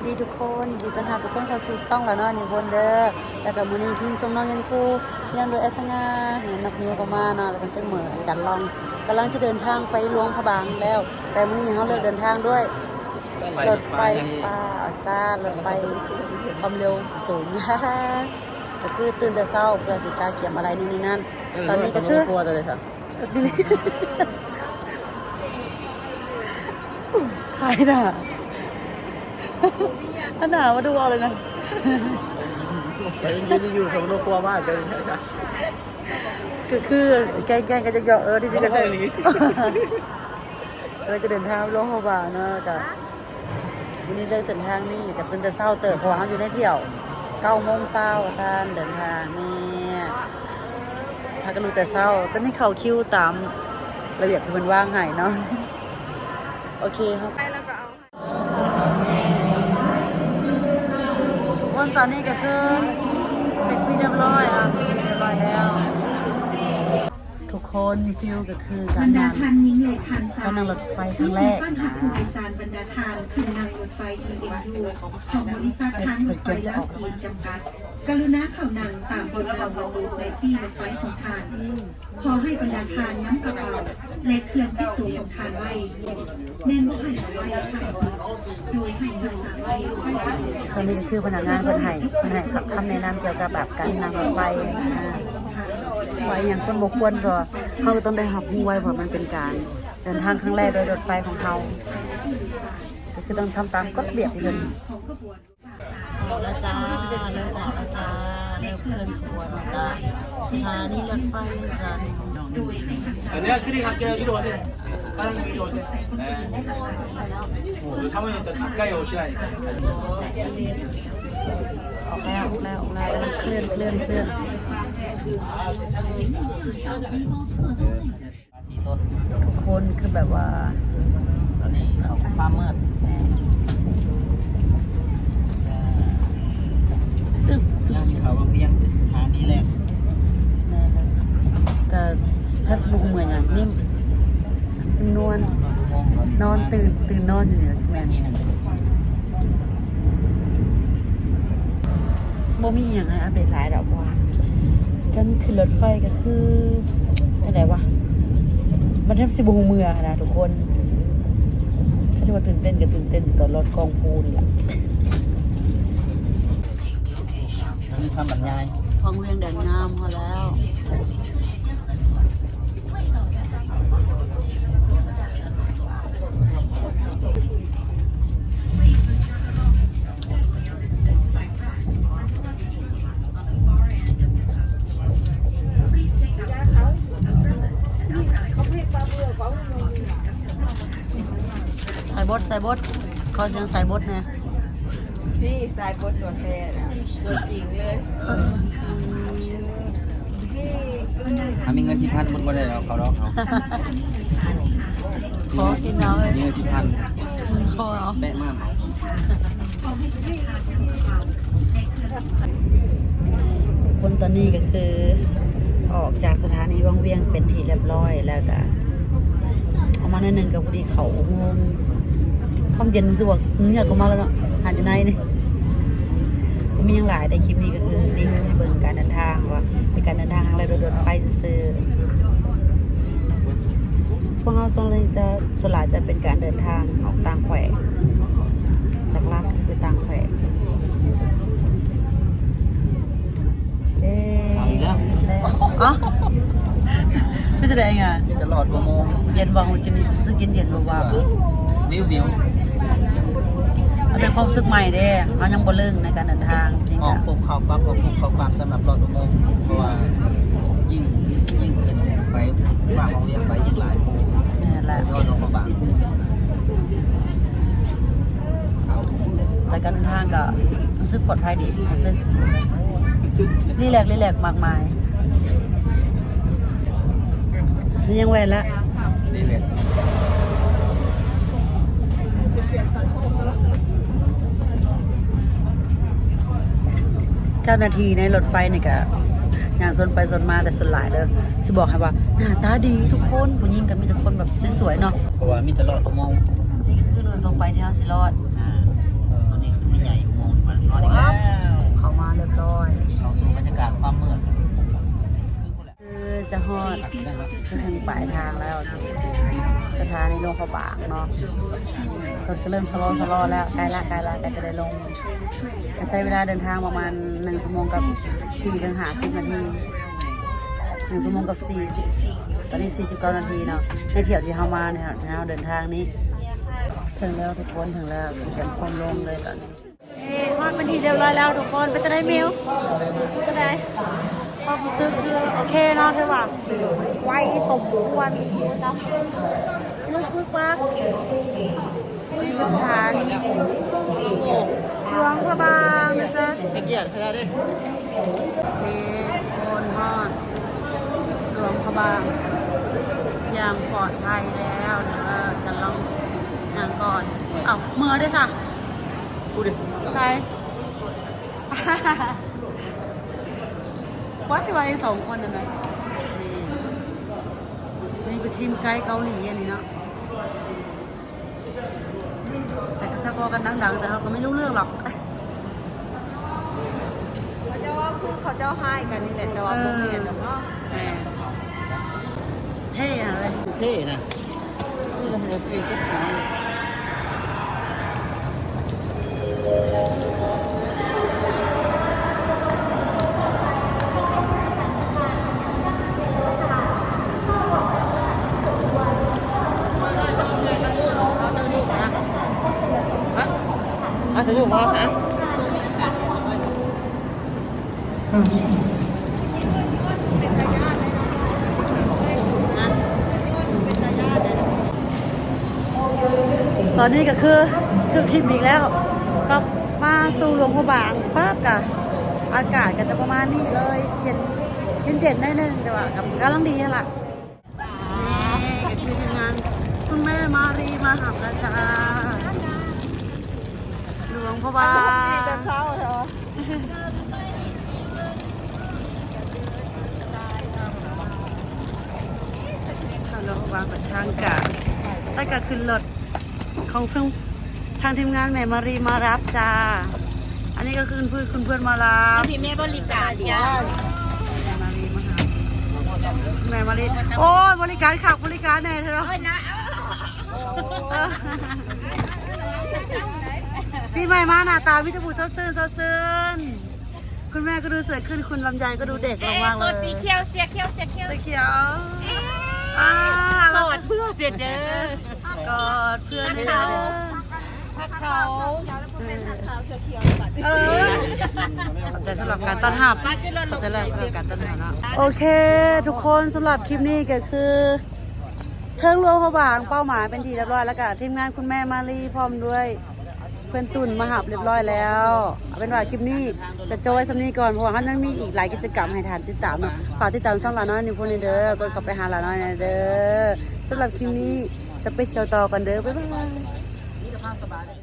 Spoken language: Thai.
ายดีทุกคนยินดีต้อนรับทุกคนเข้าสู่ช่องแล้วเนาะนิวนเด้อแล้วก็มื้อนี้ทีมส่งน้องยันครูเรียนโดยอสงาเนี่ยนักนิวก็มาเนาะแล้วก็ซึ่งเหมือนกันลองกำลังจะเดินทางไปหลวงพระบางแล้ว แต่มื้อนี้เฮาเลือกเดินทางด้วยรถไฟฟ้าอาซารถไฟความเร็วสูงก็คือตื่นแต่เช้าเพื่อสิกาเกี่ยมอะไรนู่นนี่นั่น ตอนนี้ก็คือกลัวตัวเลยครับนี่ขายหน่ะ ถ้าหนามาดูเอาเลยนะแต่จริงๆอยู่สมรกลัวมากเลยครับก็คือแกล้งแกล้งกันจะเยอะเออที่จริงก็ใช่เอาไปเลยเราจะเดินทางลงฮาวาเนาะกับวันนี้เลยเส้นทางนี่กับตื่นแต่เช้าเติบเพราะว่าเราอยู่ในเที่ยวเก้าโมงเช้าซานเดินทางนี่พากันรู้แต่เช้าตอนนี้เขาคิวตามระเบียบที่มันว่างให้เนาะโอเคครับทุกคน ตอนนี้ก็คือเสร็จพิธีเรียบร้อยแล้วเสร็จพิธีเรียบร้อยแล้ว ทุกคนฟิลก็คือบการรรดานั่งทานหญิงเลยทานสาวการนั่งรถไฟครั้งแรกต้อนรับผู้โดยสารบรรดาทานขึ้นนั่งรถไฟ EMU ของบริษัททางรถไฟและทีมจำกัดกรุณาเข้านั่งตามบทนำบรรลุในปีรถไฟของทานขอให้บรรดาทานย้ำกระเป๋าและเครื่องที่ตัวของทานไว้เน้นว่าให้เอาไว้ค่ะโดยให้รักษาไว้ไว้ตอนนี้ก็คือพนักงานคนไทยคนไทยคำแนะนำเกี่ยวกับแบบการนั่งรถไฟนะ ว่าอย่างคนบกควรก็เขาต้องได้หับหูไว้เพราะมันเป็นการ เดินทางครั้งแรกโดยรถไฟของเขาก็คือต้องทำตามกฎเบียบเลยออกแล้วจ้าเริ่มออกแล้วจ้าเริ่มเคลื่อนขบวนแจ้าสถานี่รถไฟเลยจ้าอันนี้คือที่ขับเกียร์ที่โดนใช่ไหมตั้งที่โดนใช่ไหมโอ้โหถับใกล้โอใช่ไหมออกแล้วออกแล้วออกแล้วเคลื่อนเคลื่อนเคลื่อน สีต้นทุกคนคือแบบว่า ตอนนี้เขาฟ้ามืดตึ๊บย่งเขาบางเรียงสถานีแรกแม่เลยแต่ถ้าสมมุติเหมือนอย่างนิ่มนวลนอนตื่น ตื่นนอนอยู่เนี่ยสมนที่หนึ่งบ่มีอย่างไรอัปเดตหลายดอกว่า กันขึ้นรถไฟก็คือจังไดวะมันแทบสิบ่ฮู้เมื่อนะทุกคนถ้าจะว่าตื่นเต้นก็ตื่นเต้นตอนรถกองพูนี่แหละอันนี้คำบรรยายห้องเรียงแดนงามพอแล้ว บดใส่บดขอเสียงใส่บดเนี่ยพี่สายบทตัวแทนอะตัวจริงเลยถ้ามีเงินที่พันมันบ่ได้เราเขาดอกเขาขอกินน้ำเลยมีเงินที่พันขอเอาแบะมากเหมาคนตอนนี้ก็คือออกจากสถานีวังเวียงเป็นที่เรียบร้อยแล้วก็เอามาหน่อยหนึ่งกับพอดีเขาโมงค วามเย็นรู้สึกว่าเหงื่อก็มาแล้วเนาะหาอยู่ในนี่ก็มีอย่างหลายในคลิปนี้ก็คือรีวิวให้เบิ่งการเดินทางว่าเป็นการเดินทางอะไรโดยรถไฟซื่อๆพวกเราส่วนใหญ่จะสวนหลายจะเป็นการเดินทางออกต่างแขวงหลักๆก็คือต่างแขวงเอ๊ะเอาอีกแล้วอ๋อไม่แสดงอะมีตลอดอุโมงค์เย็นวังกินรู้สึกเย็นเย็นๆว่าวิววิวมัน เป็นความรู้สึกใหม่เด้เขายังบ่เลิ่งในการเดินทางจริงออกอะปุ๊บเข้าปั๊บออกปุ๊บเข้าปั๊บสำหรับรถอุโมงค์เพราะว่ายิ่งยิ่งขึ้นไปว่าของเรียงไปยิ่งหลายโมงนี่นแหละเสียลงมาบางเขาแต่การเดินทางก็รู้สึกปลอดภัยดีรู้สึกรีแลกซ์รีแลกซ์มากมายนี่ยังแวนละนี่เลย เจ้าหน้าที่ในรถไฟนี่ก็อย่างซนไปซนมาแต่ซนหลายเลยสิบอกให้ว่าหน้าตาดีทุกคนผู้หญิงก็มีแต่คนแบบสวยๆเนาะเพราะว่ามีตลอดอุโมงค์นี่ก็คือเดินตรงไปที่เฮาสิรอดอ่าตอนนี้คือสิใหญ่อุโมงค์มันรอดอเข้ามาเรียบร้อยเราสู่บรรยากาศความมืดคือจะฮอดจะถึงปลายทางแล้ว สถานีลงพระบางเนาะรถก็เริ่มชะลอชะลอแล้วใกล้ละใกล้ละใกล้จะได้ลงก็ใช้เวลาเดินทางประมาณหนึ่งชั่วโมงกับสี่ถึงห้าสิบนาทีหนึ่งชั่วโมงกับสี่สิบตอนนี้สี่สิบเก้านาทีเนาะในเที่ยวที่เข้ามาเนี่ยเราเดินทางนี้ถึงแล้วทุกคนถึงแล้วถึงแคมป์ความลงเลยตอนนี้เอ๊ะฮอดเป็นทีเรียบร้อยแล้วทุกคนไปจะได้มิวก็ได้ความรู้สึกคือโอเคเนาะเธอว่าไวสมควรนะลูกพึกปัก นี่คือสถานีหลวงพระบางนะจ๊ะเกียรติเธอดินี่คนฮอดหลวงพระบางอย่างปลอดภัยแล้วเดี๋ยวเราจะลองงานก่อนเอ้าเมื่อด้วยสะพูดดิใช่วัดที่ว่าไอ้สองคนนั่นนะนี่นี่เป็นทีมไกด์เกาหลีอันนี้เนาะ แต่เขาจะบอกกันดังๆ แต่เขาก็ไม่รู้เรื่องหรอกเขาจะว่าคือเขาเจ้าให้กันนี่แหละแต่ว่าพวกเมียนเนาะแหมเท่อะเลยเท่นะนี่เราเป็นตัวเองก็ขา อะจะอยู่มอสามตอนนี้ก็คือถึงทิมอีกแล้ว ก็มาสู่หลวงพระบางปั๊บกะอากาศก็จะประมาณนี้เลย เย็นเย็นเย็นๆหน่อยหนึ่งแต่ว่ากับกำลังดีล่ะนี่ก็คือทีมงาน คุณแม่มารีมาหับแล้วจ้า หลวงพระบางจะเข้าเหรอทางหลวางกับทางกาแล้วก็ขึ้นรถของเพื่อนทางทีมงานแม่มารีมารับจ้า อันนี้ก็คือเพื่อนคุณเพื่อนมารับพี่แม่บริการเดียวแม่มารีมาหาแม่มารีโอ้ยบริการขับบริการแน่เธอเนะ พี่ใหม่มาหน้าตาวิจบุตรซื่นซื่นคุณแม่ก็ดูสวยขึ้นคุณลำไยก็ดูเด็กลงมากเลยสีเขียวเสียเขียวเสียเขียวสีเขียวอ่ากอดเพื่อเด็ดเด้อกอดเพื่อนให้เด้อถ้าเขาเออขอบใจสำหรับการต้อนรับขอบใจสำหรับการต้อนรับเนาะโอเค ทุกคนสำหรับคลิปนี้ก็คือ เทิงหลวงพระบางเป้าหมายเป็นทีเรียบร้อยแล้วก็ทีมงานคุณแม่มารีพร้อมด้วย เพื่อนตุ่นมาหับเรียบร้อยแล้วเอาเป็นว่าคลิปนี้จะโจยสำนีก่อนเพราะว่าเขายังมีอีกหลายกิจกรรมให้ทานติดตามเนาะฝากติดตามช่องหลาน้อยนิวพนเด้อกดเข้าไปหาหลาน้อยเด้อสำหรับคลิปนี้จะไปเชียวต่อกันเด้อบ๊ายบาย